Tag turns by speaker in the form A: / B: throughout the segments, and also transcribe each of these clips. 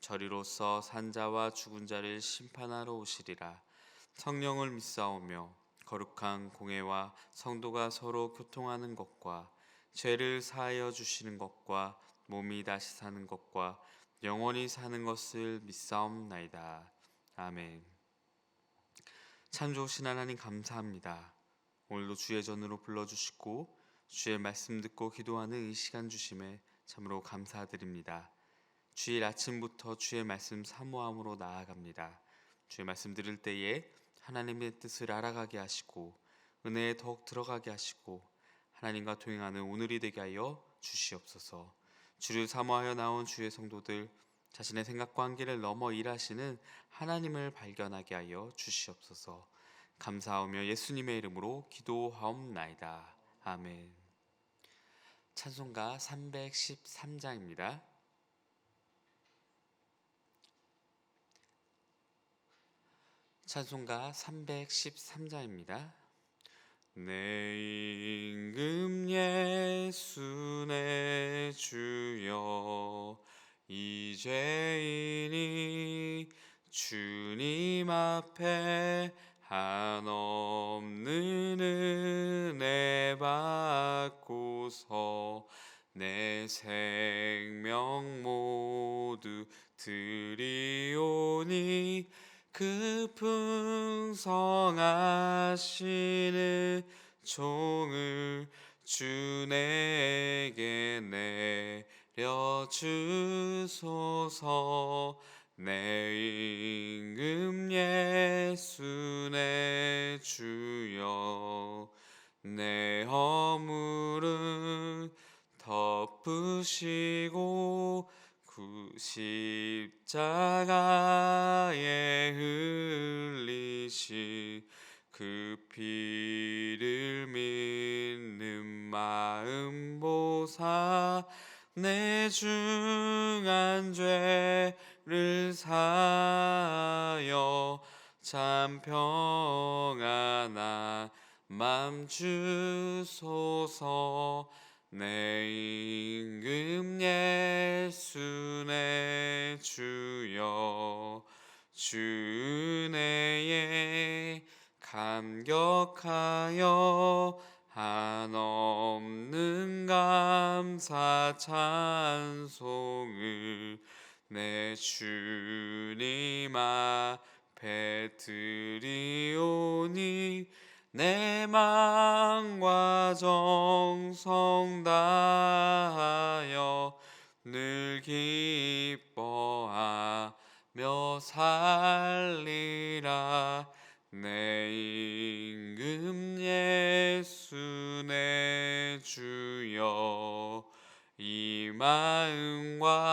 A: 저리로서 산자와 죽은 자를 심판하러 오시리라. 성령을 믿사오며 거룩한 공회와 성도가 서로 교통하는 것과 죄를 사하여 주시는 것과 몸이 다시 사는 것과 영원히 사는 것을 믿사옵나이다. 아멘. 참 좋으신 하나님 감사합니다. 오늘도 주의 전으로 불러주시고 주의 말씀 듣고 기도하는 이 시간 주심에 참으로 감사드립니다. 주일 아침부터 주의 말씀 사모함으로 나아갑니다. 주의 말씀 들을 때에 하나님의 뜻을 알아가게 하시고 은혜에 더욱 들어가게 하시고 하나님과 동행하는 오늘이 되게 하여 주시옵소서. 주를 사모하여 나온 주의 성도들 자신의 생각과 한계를 넘어 일하시는 하나님을 발견하게 하여 주시옵소서. 감사하며 예수님의 이름으로 기도하옵나이다. 아멘. 찬송가 313장입니다. 찬송가 313장입니다. 내 임금 예수 내 주여 이제이니 주님 앞에 한없는 은혜 받고서 내 생명 모두 드리오니 그 풍성하시는 종을 주 내게 내려주소서. 내 임금 예수 내 주여. 내 허물은 덮으시고 구 십자가에 흘리신 그 피를 믿는 마음 보사 내 중한 죄를 사여 참 평안한 맘 주소서 내 임금 예수 내 주여. 주 은혜에 감격하여 한없는 감사 찬송을 내 주님 앞에 드리오니 내 마음과 정성 다하여 늘 기뻐하며 살리라. 내 임금 예수 내 주여 이 마음과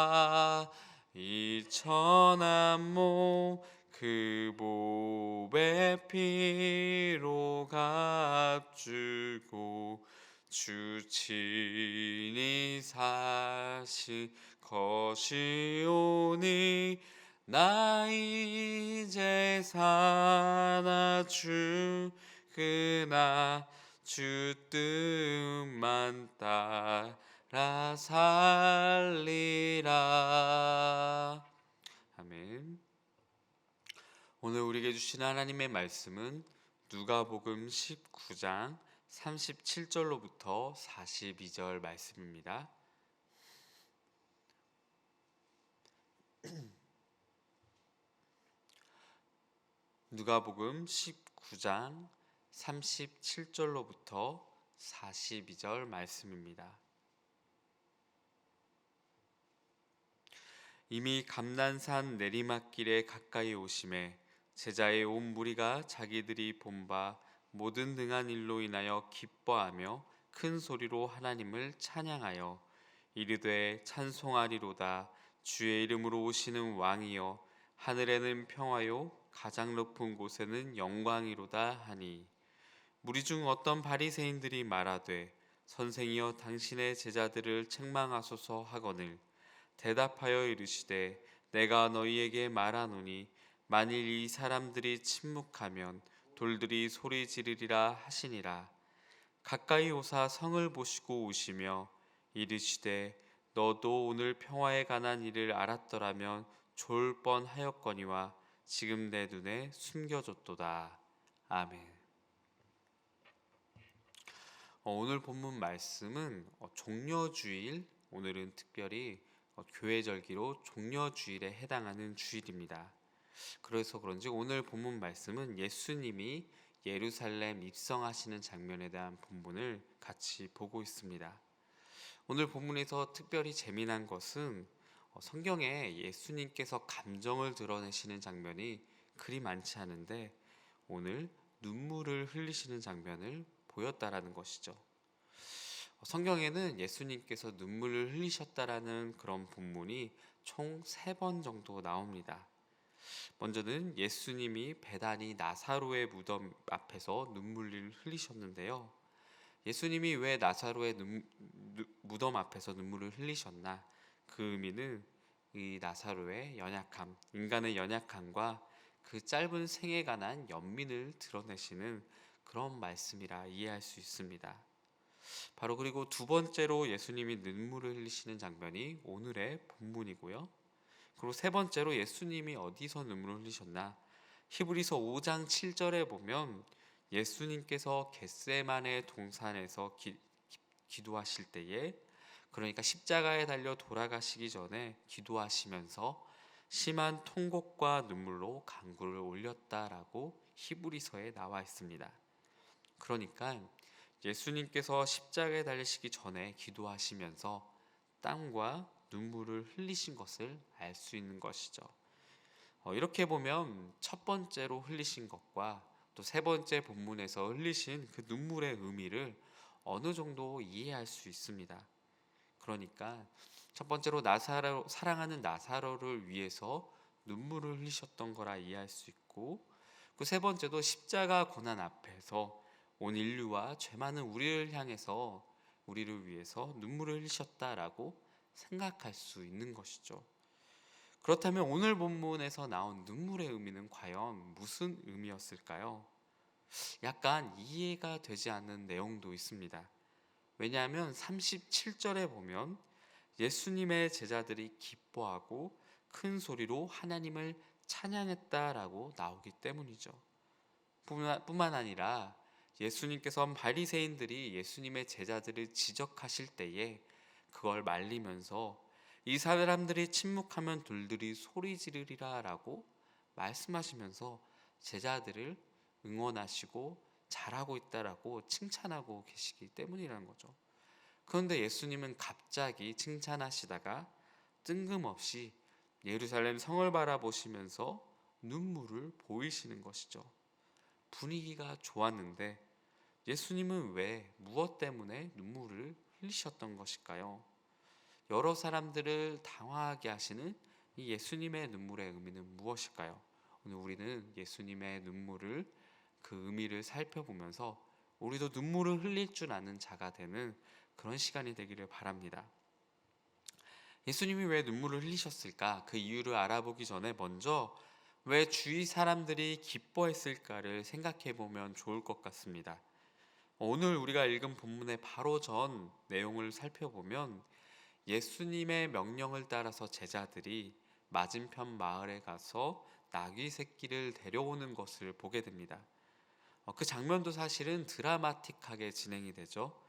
A: 이 천한 몸 그 보배 피로 값주고 주 친히 사신 것이오니 나 이제 사나 죽으나 주 뜻만 따라 살리라 아멘 오늘 우리에게 주신 하나님의 말씀은 누가복음 19장 37절로부터 42절 말씀입니다. 누가복음 19장 37절로부터 42절 말씀입니다. 이미 감난산 내리막길에 가까이 오심에 제자의 온 무리가 자기들이 본바 모든 등한 일로 인하여 기뻐하며 큰 소리로 하나님을 찬양하여 이르되 찬송하리로다. 주의 이름으로 오시는 왕이여 하늘에는 평화요 가장 높은 곳에는 영광이로다 하니. 무리 중 어떤 바리새인들이 말하되 선생이여 당신의 제자들을 책망하소서 하거늘 대답하여 이르시되 내가 너희에게 말하노니 만일 이 사람들이 침묵하면 돌들이 소리 지르리라 하시니라 가까이 오사 성을 보시고 오시며 이르시되 너도 오늘 평화에 관한 일을 알았더라면 좋을 뻔하였거니와 지금 내 눈에 숨겨졌도다 아멘. 어, 오늘 본문 말씀은 어, 종려주일 오늘은 특별히 어, 교회 절기로 종려주일에 해당하는 주일입니다. 그래서 그런지 오늘 본문 말씀은 예수님이 예루살렘 입성하시는 장면에 대한 본문을 같이 보고 있습니다. 오늘 본문에서 특별히 재미난 것은 어, 성경에 예수님께서 감정을 드러내시는 장면이 그리 많지 않은데 오늘 눈물을 흘리시는 장면을 보였다라는 것이죠. 어, 성경에는 예수님께서 눈물을 흘리셨다라는 그런 본문이 총 세 번 정도 나옵니다. 먼저는 예수님이 베다니 나사로의 무덤 앞에서 눈물을 흘리셨는데요. 예수님이 왜 나사로의 눈, 무덤 앞에서 눈물을 흘리셨나? 그 의미는 이 나사로의 연약함, 인간의 연약함과 그 짧은 생에 관한 연민을 드러내시는 그런 말씀이라 이해할 수 있습니다. 바로 그리고 두 번째로 예수님이 눈물을 흘리시는 장면이 오늘의 본문이고요. 그리고 세 번째로 예수님이 어디서 눈물을 흘리셨나? 히브리서 5장 7절에 보면 예수님께서 겟세만의 동산에서 기, 기도하실 때에 그러니까 십자가에 달려 돌아가시기 전에 기도하시면서 심한 통곡과 눈물로 간구를 올렸다라고 히브리서에 나와 있습니다. 그러니까 예수님께서 십자가에 달리시기 전에 기도하시면서 땀과 눈물을 흘리신 것을 알 수 있는 것이죠. 어, 이렇게 보면 첫 번째로 흘리신 것과 또 세 번째 본문에서 흘리신 그 눈물의 의미를 어느 정도 이해할 수 있습니다. 그러니까 첫 번째로 나사로 사랑하는 나사로를 위해서 눈물을 흘리셨던 거라 이해할 수 있고 그 세 번째도 십자가 고난 앞에서 온 인류와 죄 많은 우리를 향해서 우리를 위해서 눈물을 흘리셨다라고 생각할 수 있는 것이죠. 그렇다면 오늘 본문에서 나온 눈물의 의미는 과연 무슨 의미였을까요? 약간 이해가 되지 않는 내용도 있습니다. 왜냐하면 37절에 보면 예수님의 제자들이 기뻐하고 큰 소리로 하나님을 찬양했다라고 나오기 때문이죠. 뿐만 아니라 예수님께서 바리새인들이 예수님의 제자들을 지적하실 때에 그걸 말리면서 이 사람들이 침묵하면 돌들이 소리 지르리라라고 말씀하시면서 제자들을 응원하시고 잘하고 있다라고 칭찬하고 계시기 때문이라는 거죠. 그런데 예수님은 갑자기 칭찬하시다가 뜬금없이 예루살렘 성을 바라보시면서 눈물을 보이시는 것이죠. 분위기가 좋았는데 예수님은 왜 무엇 때문에 눈물을 흘리셨던 것일까요? 여러 사람들을 당황하게 하시는 이 예수님의 눈물의 의미는 무엇일까요? 오늘 우리는 예수님의 눈물을 그 의미를 살펴보면서 우리도 눈물을 흘릴 줄 아는 자가 되는 그런 시간이 되기를 바랍니다. 예수님이 왜 눈물을 흘리셨을까? 그 이유를 알아보기 전에 먼저 왜 주위 사람들이 기뻐했을까를 생각해 보면 좋을 것 같습니다. 오늘 우리가 읽은 본문의 바로 전 내용을 살펴보면 예수님의 명령을 따라서 제자들이 맞은편 마을에 가서 나귀 새끼를 데려오는 것을 보게 됩니다. 어, 그 장면도 사실은 드라마틱하게 진행이 되죠.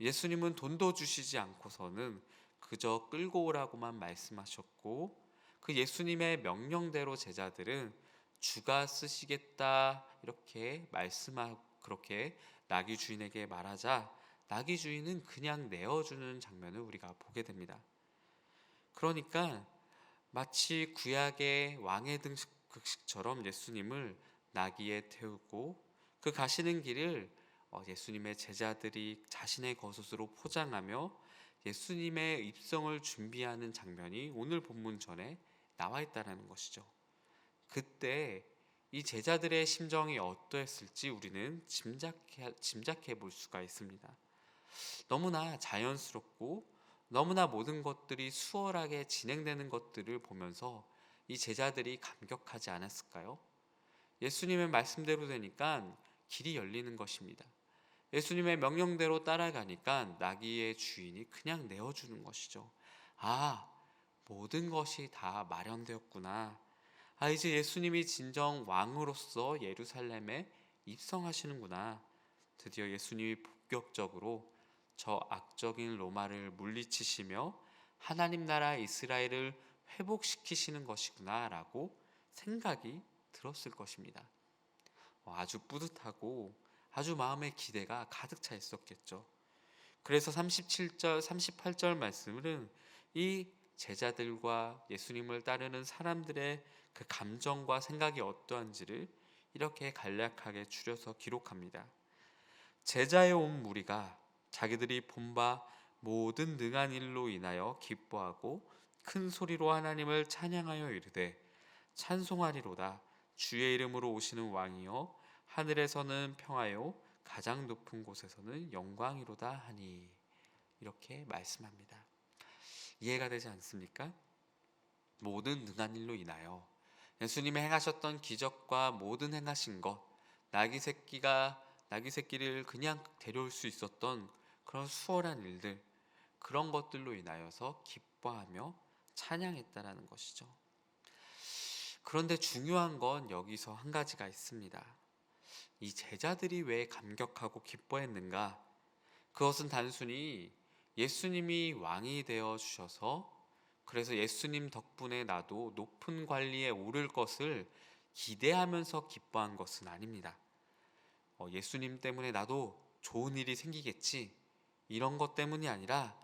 A: 예수님은 돈도 주시지 않고서는 그저 끌고 오라고만 말씀하셨고 그 예수님의 명령대로 제자들은 주가 쓰시겠다 이렇게 말씀하고 그렇게 나귀 주인에게 말하자 나귀 주인은 그냥 내어주는 장면을 우리가 보게 됩니다. 그러니까 마치 구약의 왕의 등극식처럼 예수님을 나귀에 태우고 그 가시는 길을 어, 예수님의 제자들이 자신의 겉옷으로 포장하며 예수님의 입성을 준비하는 장면이 오늘 본문 전에 나와 있다라는 것이죠. 그때 이 제자들의 심정이 어떠했을지 우리는 짐작해, 짐작해 볼 수가 있습니다. 너무나 자연스럽고 너무나 모든 것들이 수월하게 진행되는 것들을 보면서 이 제자들이 감격하지 않았을까요? 예수님의 말씀대로 되니까 길이 열리는 것입니다. 예수님의 명령대로 따라가니까 나귀의 주인이 그냥 내어주는 것이죠. 아, 모든 것이 다 마련되었구나. 아, 이제 예수님이 진정 왕으로서 예루살렘에 입성하시는구나. 드디어 예수님이 본격적으로 저 악적인 로마를 물리치시며 하나님 나라 이스라엘을 회복시키시는 것이구나라고 생각이 들었을 것입니다. 어, 아주 뿌듯하고 아주 마음의 기대가 가득 차 있었겠죠. 그래서 37절, 38절 말씀은 이 제자들과 예수님을 따르는 사람들의 그 감정과 생각이 어떠한지를 이렇게 간략하게 줄여서 기록합니다. 제자의 온 무리가 자기들이 본바 모든 능한 일로 인하여 기뻐하고 큰 소리로 하나님을 찬양하여 이르되 찬송하리로다 주의 이름으로 오시는 왕이여 하늘에서는 평화요 가장 높은 곳에서는 영광이로다 하니 이렇게 말씀합니다. 이해가 되지 않습니까? 모든 능한 일로 인하여 예수님이 행하셨던 기적과 모든 행하신 것 나귀 새끼가 나귀 새끼를 그냥 데려올 수 있었던 그런 수월한 일들 그런 것들로 인하여서 기뻐하며 찬양했다라는 것이죠. 그런데 중요한 건 여기서 한 가지가 있습니다. 이 제자들이 왜 감격하고 기뻐했는가? 그것은 단순히 예수님이 왕이 되어 주셔서 그래서 예수님 덕분에 나도 높은 관리에 오를 것을 기대하면서 기뻐한 것은 아닙니다. 어, 예수님 때문에 나도 좋은 일이 생기겠지. 이런 것 때문이 아니라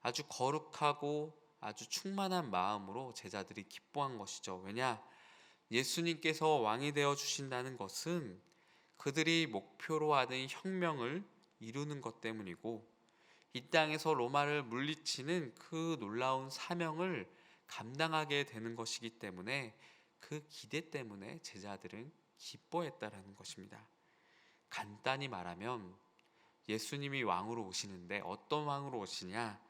A: 아주 거룩하고 아주 충만한 마음으로 제자들이 기뻐한 것이죠. 왜냐? 예수님께서 왕이 되어 주신다는 것은 그들이 목표로 하는 혁명을 이루는 것 때문이고 이 땅에서 로마를 물리치는 그 놀라운 사명을 감당하게 되는 것이기 때문에 그 기대 때문에 제자들은 기뻐했다라는 것입니다. 간단히 말하면 예수님이 왕으로 오시는데 어떤 왕으로 오시냐?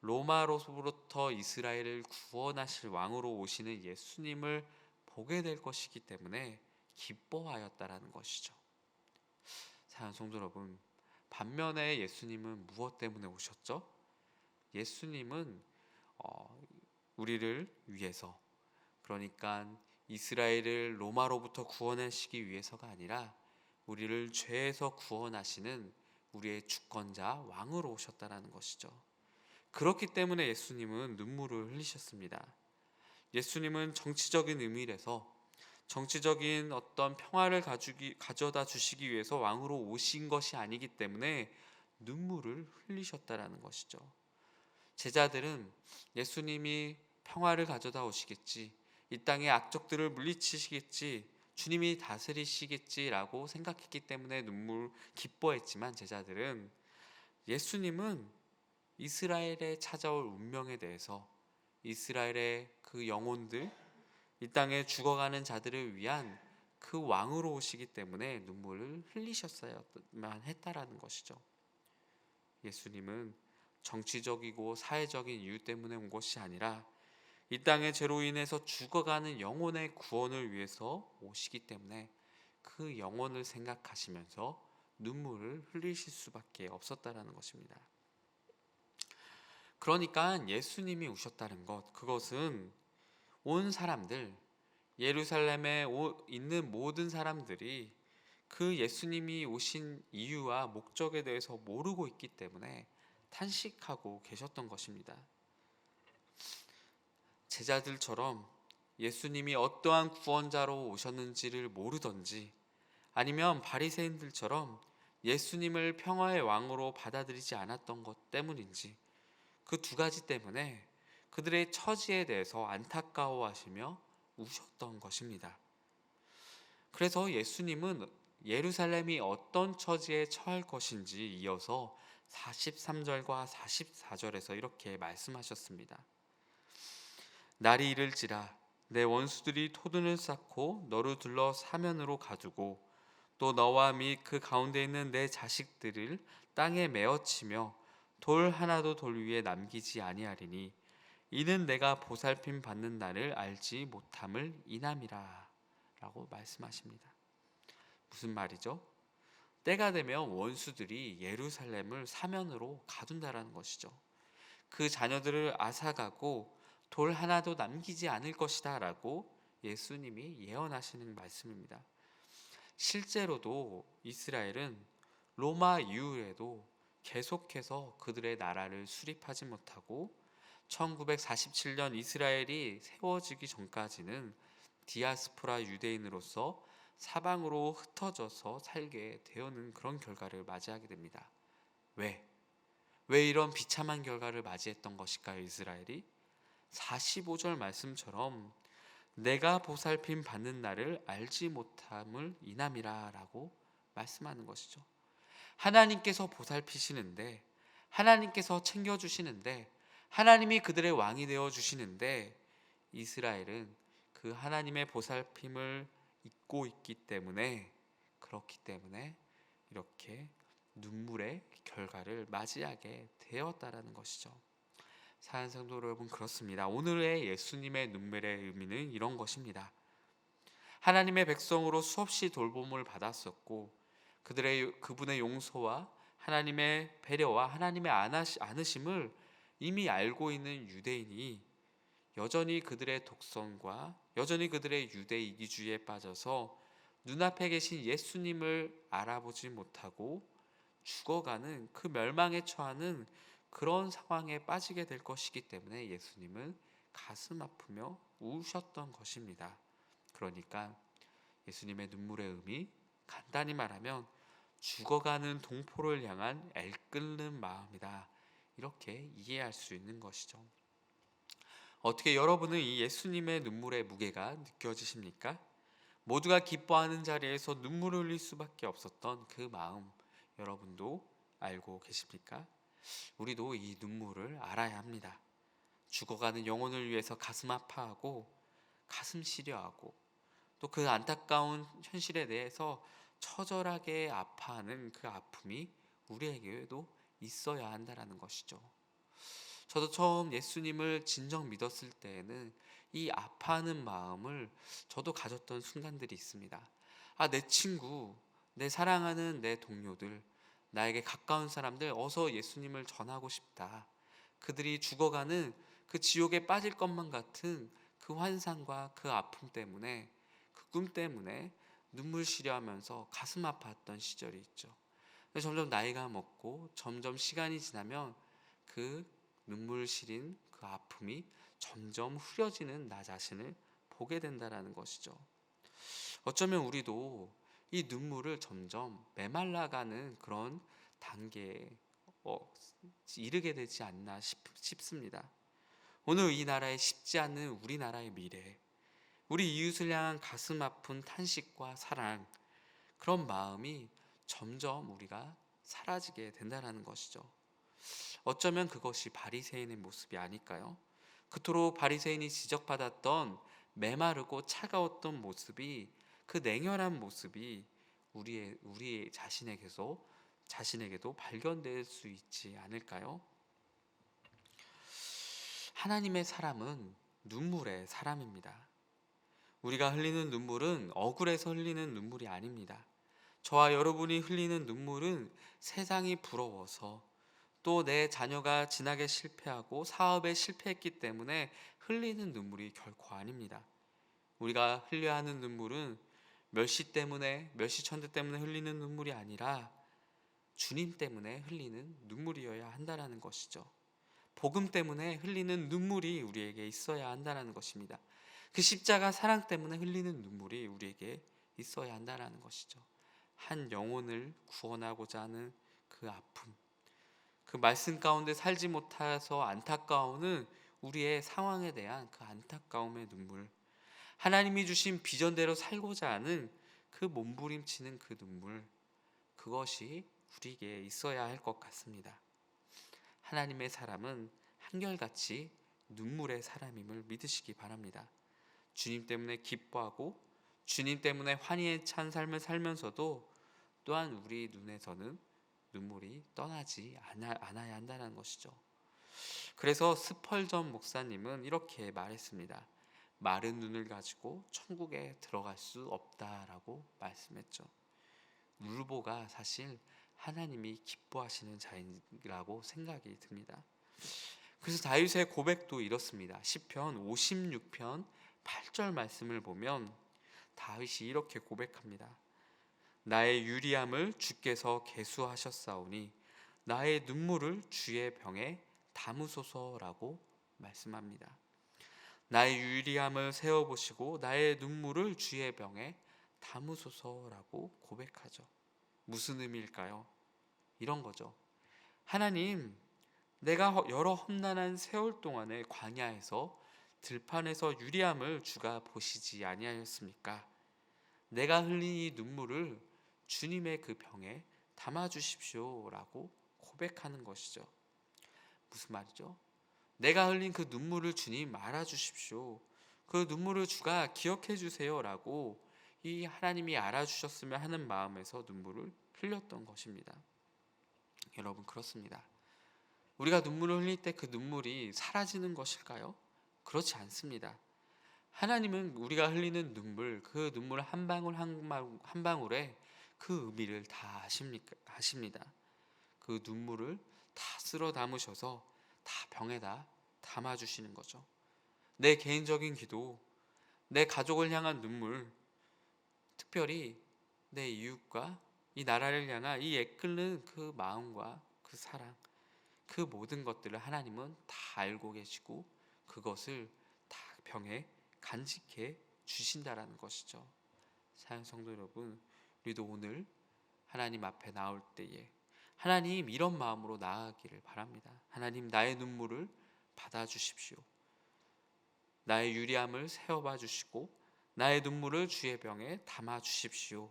A: 로마로부터 이스라엘을 구원하실 왕으로 오시는 예수님을 보게 될 것이기 때문에 기뻐하였다라는 것이죠. 사랑 성도 여러분, 반면에 예수님은 무엇 때문에 오셨죠? 예수님은 어, 우리를 위해서 그러니까 이스라엘을 로마로부터 구원하시기 위해서가 아니라 우리를 죄에서 구원하시는 우리의 주권자 왕으로 오셨다라는 것이죠. 그렇기 때문에 예수님은 눈물을 흘리셨습니다. 예수님은 정치적인 의미에서 정치적인 어떤 평화를 가주기, 가져다 주시기 위해서 왕으로 오신 것이 아니기 때문에 눈물을 흘리셨다라는 것이죠. 제자들은 예수님이 평화를 가져다 오시겠지, 이 땅의 악적들을 물리치시겠지, 주님이 다스리시겠지라고 생각했기 때문에 눈물 기뻐했지만 제자들은 예수님은 이스라엘에 찾아올 운명에 대해서 이스라엘의 그 영혼들 이 땅에 죽어가는 자들을 위한 그 왕으로 오시기 때문에 눈물을 흘리셨어야만 했다라는 것이죠. 예수님은 정치적이고 사회적인 이유 때문에 온 것이 아니라 이 땅의 죄로 인해서 죽어가는 영혼의 구원을 위해서 오시기 때문에 그 영혼을 생각하시면서 눈물을 흘리실 수밖에 없었다라는 것입니다. 그러니까 예수님이 오셨다는 것, 그것은 온 사람들, 예루살렘에 있는 모든 사람들이 그 예수님이 오신 이유와 목적에 대해서 모르고 있기 때문에 탄식하고 계셨던 것입니다. 제자들처럼 예수님이 어떠한 구원자로 오셨는지를 모르던지 아니면 바리새인들처럼 예수님을 평화의 왕으로 받아들이지 않았던 것 때문인지 그 두 가지 때문에 그들의 처지에 대해서 안타까워하시며 우셨던 것입니다. 그래서 예수님은 예루살렘이 어떤 처지에 처할 것인지 이어서 43절과 44절에서 이렇게 말씀하셨습니다. 날이 이를지라 내 원수들이 토둔을 쌓고 너를 둘러 사면으로 가두고 또 너와 및 그 가운데 있는 내 자식들을 땅에 메어치며 돌 하나도 돌 위에 남기지 아니하리니 이는 내가 보살핌 받는 날을 알지 못함을 이남이라 라고 말씀하십니다. 무슨 말이죠? 때가 되면 원수들이 예루살렘을 사면으로 가둔다라는 것이죠. 그 자녀들을 앗아가고 돌 하나도 남기지 않을 것이다 라고 예수님이 예언하시는 말씀입니다. 실제로도 이스라엘은 로마 이후에도 계속해서 그들의 나라를 수립하지 못하고 1947년 이스라엘이 세워지기 전까지는 디아스포라 유대인으로서 사방으로 흩어져서 살게 되어는 그런 결과를 맞이하게 됩니다. 왜? 왜 이런 비참한 결과를 맞이했던 것일까요, 이스라엘이? 45절 말씀처럼 내가 보살핌 받는 날을 알지 못함을 이남이라라고 말씀하는 것이죠. 하나님께서 보살피시는데 하나님께서 챙겨 주시는데 하나님이 그들의 왕이 되어 주시는데 이스라엘은 그 하나님의 보살핌을 잊고 있기 때문에 그렇기 때문에 이렇게 눈물의 결과를 맞이하게 되었다라는 것이죠. 사는 성도 여러분 그렇습니다. 오늘의 예수님의 눈물의 의미는 이런 것입니다. 하나님의 백성으로 수없이 돌봄을 받았었고 그들의 그분의 용서와 하나님의 배려와 하나님의 안으심을 이미 알고 있는 유대인이 여전히 그들의 독성과 여전히 그들의 유대 이기주의에 빠져서 눈앞에 계신 예수님을 알아보지 못하고 죽어가는 그 멸망에 처하는 그런 상황에 빠지게 될 것이기 때문에 예수님은 가슴 아프며 우셨던 것입니다. 그러니까 예수님의 눈물의 의미 간단히 말하면 죽어가는 동포를 향한 애끓는 마음이다. 이렇게 이해할 수 있는 것이죠. 어떻게 여러분은 이 예수님의 눈물의 무게가 느껴지십니까? 모두가 기뻐하는 자리에서 눈물을 흘릴 수밖에 없었던 그 마음 여러분도 알고 계십니까? 우리도 이 눈물을 알아야 합니다. 죽어가는 영혼을 위해서 가슴 아파하고 가슴 시려하고 또 그 안타까운 현실에 대해서 처절하게 아파하는 그 아픔이 우리에게도 있어야 한다라는 것이죠. 저도 처음 예수님을 진정 믿었을 때에는 이 아파하는 마음을 저도 가졌던 순간들이 있습니다. 아, 내 친구, 내 사랑하는 내 동료들, 나에게 가까운 사람들 어서 예수님을 전하고 싶다. 그들이 죽어가는 그 지옥에 빠질 것만 같은 그 환상과 그 아픔 때문에 그 꿈 때문에 눈물 시려하면서 가슴 아팠던 시절이 있죠. 점점 나이가 먹고 점점 시간이 지나면 그 눈물 시린 그 아픔이 점점 흐려지는 나 자신을 보게 된다라는 것이죠. 어쩌면 우리도 이 눈물을 점점 메말라가는 그런 단계에 어, 이르게 되지 않나 싶, 싶습니다. 오늘 이 나라에 쉽지 않은 우리나라의 미래, 우리 이웃을 향한 가슴 아픈 탄식과 사랑, 그런 마음이 점점 우리가 사라지게 된다는 것이죠. 어쩌면 그것이 바리새인의 모습이 아닐까요? 그토록 바리새인이 지적받았던 메마르고 차가웠던 모습이 그 냉혈한 모습이 우리의 우리 자신에게서 자신에게도 발견될 수 있지 않을까요? 하나님의 사람은 눈물의 사람입니다. 우리가 흘리는 눈물은 억울해서 흘리는 눈물이 아닙니다. 저와 여러분이 흘리는 눈물은 세상이 부러워서 또 내 자녀가 진하게 실패하고 사업에 실패했기 때문에 흘리는 눈물이 결코 아닙니다. 우리가 흘려야 하는 눈물은 멸시 때문에 멸시 천대 때문에 흘리는 눈물이 아니라 주님 때문에 흘리는 눈물이어야 한다라는 것이죠. 복음 때문에 흘리는 눈물이 우리에게 있어야 한다라는 것입니다. 그 십자가 사랑 때문에 흘리는 눈물이 우리에게 있어야 한다라는 것이죠. 한 영혼을 구원하고자 하는 그 아픔, 그 말씀 가운데 살지 못해서 안타까워는 우리의 상황에 대한 그 안타까움의 눈물, 하나님이 주신 비전대로 살고자 하는 그 몸부림치는 그 눈물, 그것이 우리에게 있어야 할 것 같습니다. 하나님의 사람은 한결같이 눈물의 사람임을 믿으시기 바랍니다. 주님 때문에 기뻐하고 주님 때문에 환희에 찬 삶을 살면서도 또한 우리 눈에서는 눈물이 떠나지 않아, 않아야 한다는 것이죠. 그래서 스펄전 목사님은 이렇게 말했습니다. 마른 눈을 가지고 천국에 들어갈 수 없다라고 말씀했죠. 울보가 사실 하나님이 기뻐하시는 자이라고 생각이 듭니다. 그래서 다윗의 고백도 이렇습니다. 시편 56편 8절 말씀을 보면 다윗이 이렇게 고백합니다. 나의 유리함을 주께서 계수하셨사오니 나의 눈물을 주의 병에 담으소서라고 말씀합니다. 나의 유리함을 세워 보시고 나의 눈물을 주의 병에 담으소서라고 고백하죠. 무슨 의미일까요? 이런 거죠. 하나님, 내가 허- 여러 험난한 세월 동안에 광야에서 들판에서 유리함을 주가 보시지 아니하였습니까? 내가 흘린 이 눈물을 주님의 그 병에 담아 주십시오라고 고백하는 것이죠. 무슨 말이죠? 내가 흘린 그 눈물을 주님 알아 주십시오. 그 눈물을 주가 기억해 주세요라고 이 하나님이 알아주셨으면 하는 마음에서 눈물을 흘렸던 것입니다. 여러분 그렇습니다. 우리가 눈물을 흘릴 때 그 눈물이 사라지는 것일까요? 그렇지 않습니다. 하나님은 우리가 흘리는 눈물, 그 눈물 한 방울 한, 방울에 그 의미를 다 아십니까? 하십니다. 그 눈물을 다 쓸어 담으셔서 다 병에다 담아 주시는 거죠. 내 개인적인 기도, 내 가족을 향한 눈물, 특별히 내 이웃과 이 나라를 향한 이 애끓는 그 마음과 그 사랑, 그 모든 것들을 하나님은 다 알고 계시고 그것을 다 병에 간직해 주신다라는 것이죠. 사랑 성도 여러분, 우리도 오늘 하나님 앞에 나올 때에 하나님 이런 마음으로 나아가기를 바랍니다. 하나님 나의 눈물을 받아 주십시오. 나의 유리함을 세워봐 주시고 나의 눈물을 주의 병에 담아 주십시오.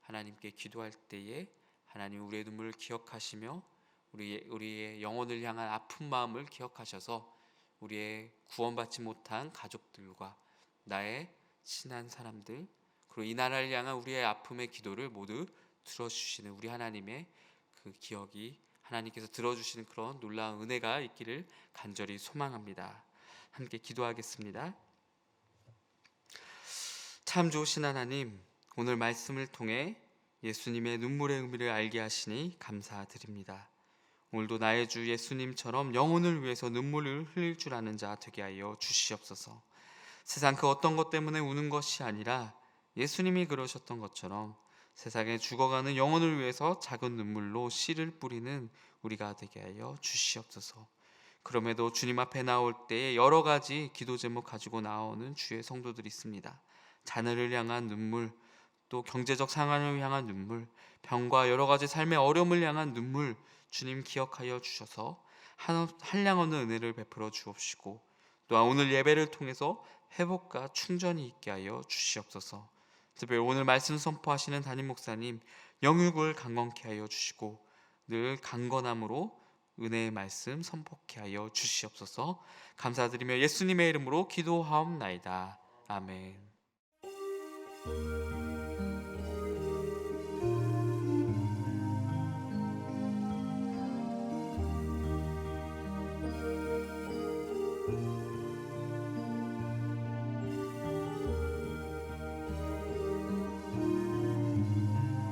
A: 하나님께 기도할 때에 하나님 우리의 눈물을 기억하시며 우리의, 우리의 영혼을 향한 아픈 마음을 기억하셔서 우리의 구원받지 못한 가족들과 나의 친한 사람들 그리고 이 나라를 향한 우리의 아픔의 기도를 모두 들어주시는 우리 하나님의 그 기억이 하나님께서 들어주시는 그런 놀라운 은혜가 있기를 간절히 소망합니다. 함께 기도하겠습니다. 참 좋으신 하나님, 오늘 말씀을 통해 예수님의 눈물의 의미를 알게 하시니 감사드립니다. 오늘도 나의 주 예수님처럼 영혼을 위해서 눈물을 흘릴 줄 아는 자 되게 하여 주시옵소서. 세상 그 어떤 것 때문에 우는 것이 아니라 예수님이 그러셨던 것처럼 세상에 죽어가는 영혼을 위해서 작은 눈물로 씨를 뿌리는 우리가 되게 하여 주시옵소서. 그럼에도 주님 앞에 나올 때에 여러 가지 기도 제목 가지고 나오는 주의 성도들이 있습니다. 자녀를 향한 눈물, 또 경제적 상황을 향한 눈물, 병과 여러 가지 삶의 어려움을 향한 눈물, 주님 기억하여 주셔서 한- 한량없는 은혜를 베풀어 주옵시고, 또한 오늘 예배를 통해서 회복과 충전이 있게 하여 주시옵소서. 특별히 오늘 말씀 선포하시는 담임 목사님 영육을 강건케 하여 주시고 늘 강건함으로 은혜의 말씀 선포케 하여 주시옵소서. 감사드리며 예수님의 이름으로 기도하옵나이다. 아멘.